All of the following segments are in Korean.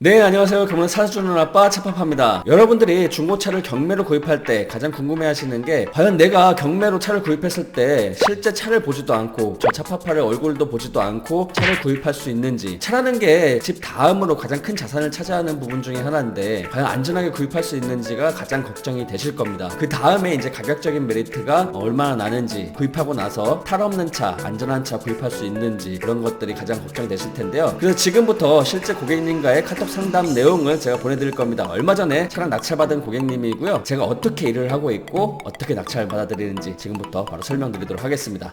네, 안녕하세요. 경문 사주는 아빠 차파파입니다. 여러분들이 중고차를 경매로 구입할 때 가장 궁금해 하시는 게 과연 내가 경매로 차를 구입했을 때 실제 차를 보지도 않고 저 차파파를 얼굴도 보지도 않고 차를 구입할 수 있는지 차라는 게 집 다음으로 가장 큰 자산을 차지하는 부분 중에 하나인데 과연 안전하게 구입할 수 있는지가 가장 걱정이 되실 겁니다. 그 다음에 이제 가격적인 메리트가 얼마나 나는지 구입하고 나서 탈 없는 차, 안전한 차 구입할 수 있는지 그런 것들이 가장 걱정이 되실 텐데요. 그래서 지금부터 실제 고객님과의 카톡 상담 내용을 제가 보내드릴 겁니다. 얼마 전에 차량 낙찰받은 고객님이고요. 제가 어떻게 일을 하고 있고 어떻게 낙찰 받아들이는지 지금부터 바로 설명드리도록 하겠습니다.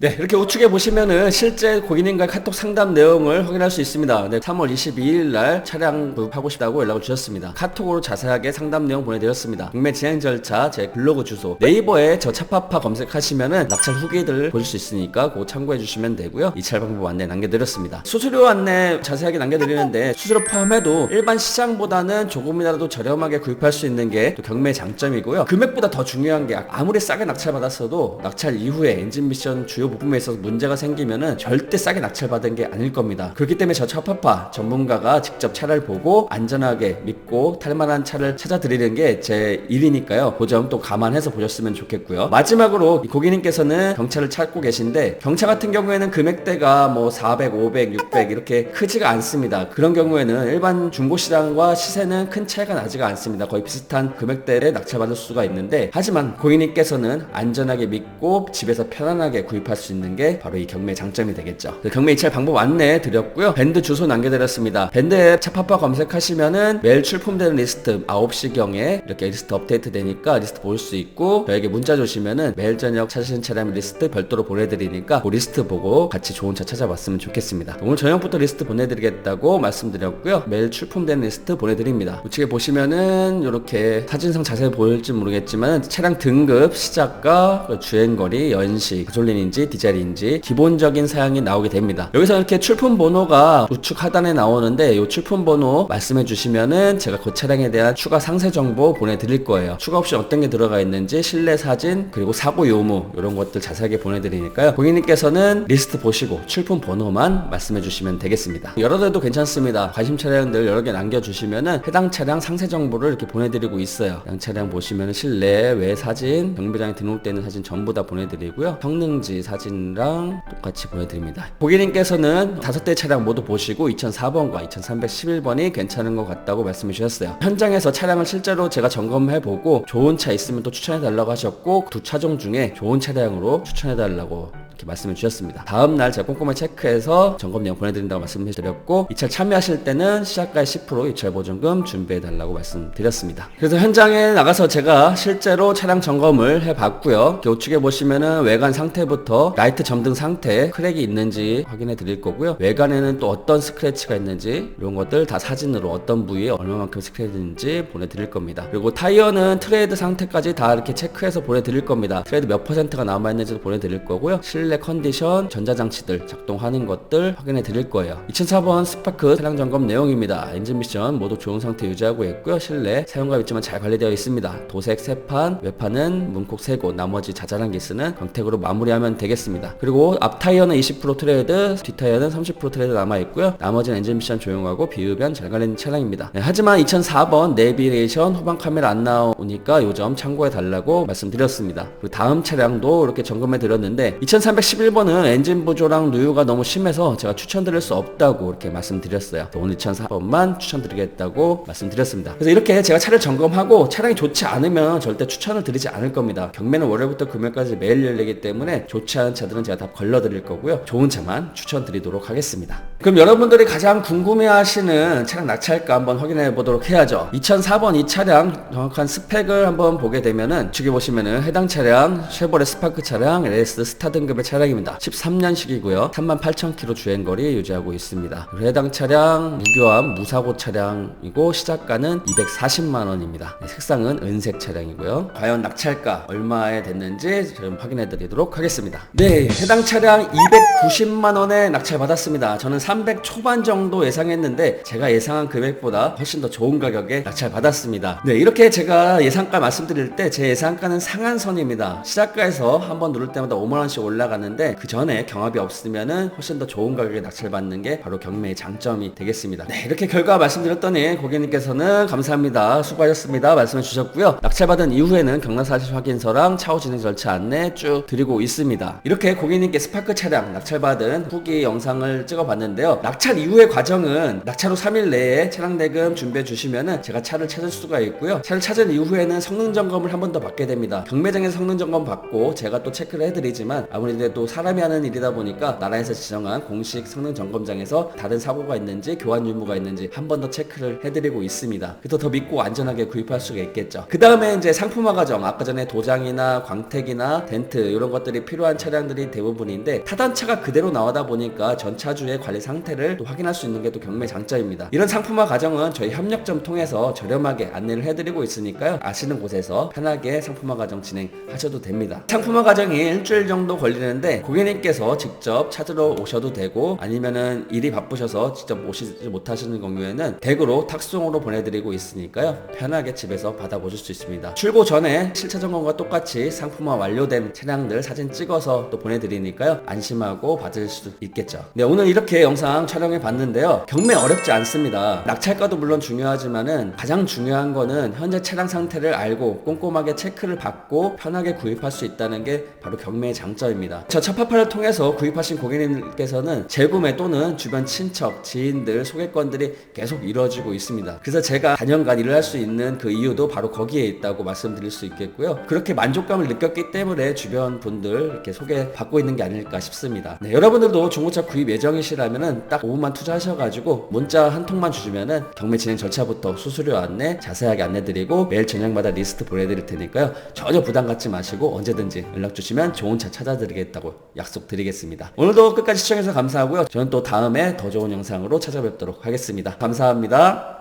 네, 이렇게 우측에 보시면은 실제 고객님과 카톡 상담 내용을 확인할 수 있습니다. 네, 3월 22일 날 차량 구입하고 싶다고 연락을 주셨습니다. 카톡으로 자세하게 상담 내용 보내드렸습니다. 경매 진행 절차, 제 블로그 주소, 네이버에 저 차파파 검색하시면은 낙찰 후기들 보실 수 있으니까 그거 참고해 주시면 되고요. 이찰 방법 안내 남겨드렸습니다. 수수료 안내 자세하게 남겨드리는데 수수료 포함해도 일반 시장보다는 조금이라도 저렴하게 구입할 수 있는 게 또 경매의 장점이고요. 금액보다 더 중요한 게 아무리 싸게 낙찰 받았어도 낙찰 이후에 엔진 미션 주요 부품에 있어서 문제가 생기면은 절대 싸게 낙찰받은 게 아닐 겁니다. 그렇기 때문에 저 차파파 전문가가 직접 차를 보고 안전하게 믿고 탈만한 차를 찾아드리는 게 제 일이니까요. 그 점 또 감안해서 보셨으면 좋겠고요. 마지막으로 이 고객님께서는 경차를 찾고 계신데 경차 같은 경우에는 금액대가 뭐 400, 500, 600 이렇게 크지가 않습니다. 그런 경우에는 일반 중고 시장과 시세는 큰 차이가 나지가 않습니다. 거의 비슷한 금액대에 낙찰받을 수가 있는데 하지만 고객님께서는 안전하게 믿고 집에서 편안하게 구입할 수 있는 게 바로 이 경매 장점이 되겠죠. 그 경매 이찰 방법 안내 드렸고요. 밴드 주소 남겨드렸습니다. 밴드에 차파파 검색하시면은 매일 출품되는 리스트 9시경에 이렇게 리스트 업데이트 되니까 리스트 볼 수 있고 저에게 문자 주시면은 매일 저녁 찾으신 차량 리스트 별도로 보내드리니까 그 리스트 보고 같이 좋은 차 찾아봤으면 좋겠습니다. 오늘 저녁부터 리스트 보내드리겠다고 말씀드렸고요. 매일 출품되는 리스트 보내드립니다. 우측에 보시면은 이렇게 사진상 자세히 보일지 모르겠지만 차량 등급, 시작가, 그 주행거리, 연식, 가솔린인지 디젤인지 기본적인 사양이 나오게 됩니다. 여기서 이렇게 출품 번호가 우측 하단에 나오는데 이 출품 번호 말씀해 주시면은 제가 그 차량에 대한 추가 상세 정보 보내드릴 거예요. 추가 옵션 어떤 게 들어가 있는지 실내 사진 그리고 사고 요무 이런 것들 자세하게 보내드리니까요. 고객님께서는 리스트 보시고 출품 번호만 말씀해 주시면 되겠습니다. 여러 대도 괜찮습니다. 관심 차량들 여러 개 남겨주시면은 해당 차량 상세 정보를 이렇게 보내드리고 있어요. 해당 차량 보시면은 실내 외 사진 경매장에 등록되어 있는 사진 전부 다 보내드리고요. 성능지 사진 이랑 똑같이 보내드립니다. 고객님께서는 다섯 대 차량 모두 보시고 2004번과 2311번이 괜찮은 것 같다고 말씀해 주셨어요. 현장에서 차량을 실제로 제가 점검해 보고 좋은 차 있으면 또 추천해 달라고 하셨고 두 차종 중에 좋은 차량으로 추천해 달라고 이렇게 말씀을 주셨습니다. 다음 날 제가 꼼꼼히 체크해서 점검 내용 보내드린다고 말씀드렸고 이차 참여하실 때는 시작가의 10% 입찰 보증금 준비해 달라고 말씀드렸습니다. 그래서 현장에 나가서 제가 실제로 차량 점검을 해봤고요. 우측에 보시면은 외관 상태부터 라이트 점등 상태 크랙이 있는지 확인해 드릴 거고요. 외관에는 또 어떤 스크래치가 있는지 이런 것들 다 사진으로 어떤 부위에 얼마만큼 스크래치인지 보내드릴 겁니다. 그리고 타이어는 트레이드 상태까지 다 이렇게 체크해서 보내드릴 겁니다. 트레이드 몇 퍼센트가 남아있는지도 보내드릴 거고요. 실내 컨디션, 전자장치들 작동하는 것들 확인해 드릴 거예요. 2004번 스파크 차량 점검 내용입니다. 엔진 미션 모두 좋은 상태 유지하고 있고요. 실내 사용감 있지만 잘 관리되어 있습니다. 도색 세판, 외판은 문콕 세고 나머지 자잘한 기스는 광택으로 마무리하면 되겠습니다. 그리고 앞 타이어는 20% 트레이드, 뒷 타이어는 30% 트레이드 남아 있고요. 나머지는 엔진 미션 조용하고 비흡연 잘 관리된 차량입니다. 네, 하지만 2004번 내비레이션 후방 카메라 안 나오니까 요점 참고해 달라고 말씀드렸습니다. 그리고 다음 차량도 이렇게 점검해 드렸는데 2311번은 엔진 부조랑 누유가 너무 심해서 제가 추천드릴 수 없다고 이렇게 말씀드렸어요. 오늘 2004번만 추천드리겠다고 말씀드렸습니다. 그래서 이렇게 제가 차를 점검하고 차량이 좋지 않으면 절대 추천을 드리지 않을 겁니다. 경매는 월요일부터 금요일까지 매일 열리기 때문에 좋지 않은 차들은 제가 다 걸러드릴 거고요. 좋은 차만 추천드리도록 하겠습니다. 그럼 여러분들이 가장 궁금해하시는 차량 낙찰가 한번 확인해 보도록 해야죠. 2004번 이 차량 정확한 스펙을 한번 보게 되면은 뒤에 보시면은 해당 차량 쉐보레 스파크 차량 LS 스타 등급의 차량입니다. 13년식이고요. 38,000km 주행거리 유지하고 있습니다. 해당 차량 무교함 무사고 차량이고 시작가는 240만 원입니다. 네, 색상은 은색 차량이고요. 과연 낙찰가 얼마에 됐는지 좀 확인해 드리도록 하겠습니다. 네, 해당 차량 290만 원에 낙찰 받았습니다. 저는 3 300 초반 정도 예상했는데 제가 예상한 금액보다 훨씬 더 좋은 가격에 낙찰 받았습니다. 네, 이렇게 제가 예상가 말씀드릴 때 제 예상가는 상한선입니다. 시작가에서 한 번 누를 때마다 5만 원씩 올라가는데 그 전에 경합이 없으면은 훨씬 더 좋은 가격에 낙찰 받는 게 바로 경매의 장점이 되겠습니다. 네, 이렇게 결과 말씀드렸더니 고객님께서는 감사합니다. 수고하셨습니다. 말씀해 주셨고요. 낙찰받은 이후에는 경락사실 확인서랑 차후 진행 절차 안내 쭉 드리고 있습니다. 이렇게 고객님께 스파크 차량 낙찰받은 후기 영상을 찍어봤는데 요. 낙찰 이후의 과정은 낙찰 후 3일 내에 차량 대금 준비해 주시면은 제가 차를 찾을 수가 있고요. 차를 찾은 이후에는 성능 점검을 한 번 더 받게 됩니다. 경매장에서 성능 점검 받고 제가 또 체크를 해드리지만 아무래도 사람이 하는 일이다 보니까 나라에서 지정한 공식 성능 점검장에서 다른 사고가 있는지 교환 유무가 있는지 한 번 더 체크를 해드리고 있습니다. 그래서 더 믿고 안전하게 구입할 수가 있겠죠. 그 다음에 이제 상품화 과정 아까 전에 도장이나 광택이나 덴트 이런 것들이 필요한 차량들이 대부분인데 타단차가 그대로 나오다 보니까 전차주의 관리 상태를 또 확인할 수 있는 게 또 경매 장점입니다. 이런 상품화 과정은 저희 협력점 통해서 저렴하게 안내를 해드리고 있으니까요. 아시는 곳에서 편하게 상품화 과정 진행하셔도 됩니다. 상품화 과정이 일주일 정도 걸리는데 고객님께서 직접 찾으러 오셔도 되고 아니면은 일이 바쁘셔서 직접 오시지 못하시는 경우에는 댁으로 탁송으로 보내드리고 있으니까요. 편하게 집에서 받아보실 수 있습니다. 출고 전에 실차 점검과 똑같이 상품화 완료된 차량들 사진 찍어서 또 보내드리니까요. 안심하고 받을 수 있겠죠. 네, 오늘 이렇게 영상 촬영해 봤는데요. 경매 어렵지 않습니다. 낙찰가도 물론 중요하지만은 가장 중요한 거는 현재 차량 상태를 알고 꼼꼼하게 체크를 받고 편하게 구입할 수 있다는 게 바로 경매의 장점입니다. 저 첫파파를 통해서 구입하신 고객님께서는 재구매 또는 주변 친척, 지인들, 소개권들이 계속 이루어지고 있습니다. 그래서 제가 단연간 일을 할 수 있는 그 이유도 바로 거기에 있다고 말씀드릴 수 있겠고요. 그렇게 만족감을 느꼈기 때문에 주변 분들 이렇게 소개받고 있는 게 아닐까 싶습니다. 네, 여러분들도 중고차 구입 예정이시라면 은딱 5분만 투자하셔가지고 문자 한 통만 주시면은 경매 진행 절차부터 수수료 안내 자세하게 안내드리고 매일 저녁마다 리스트 보내드릴 테니까요. 전혀 부담 갖지 마시고 언제든지 연락 주시면 좋은 차 찾아드리겠다고 약속드리겠습니다. 오늘도 끝까지 시청해주셔서 감사하고요. 저는 또 다음에 더 좋은 영상으로 찾아뵙도록 하겠습니다. 감사합니다.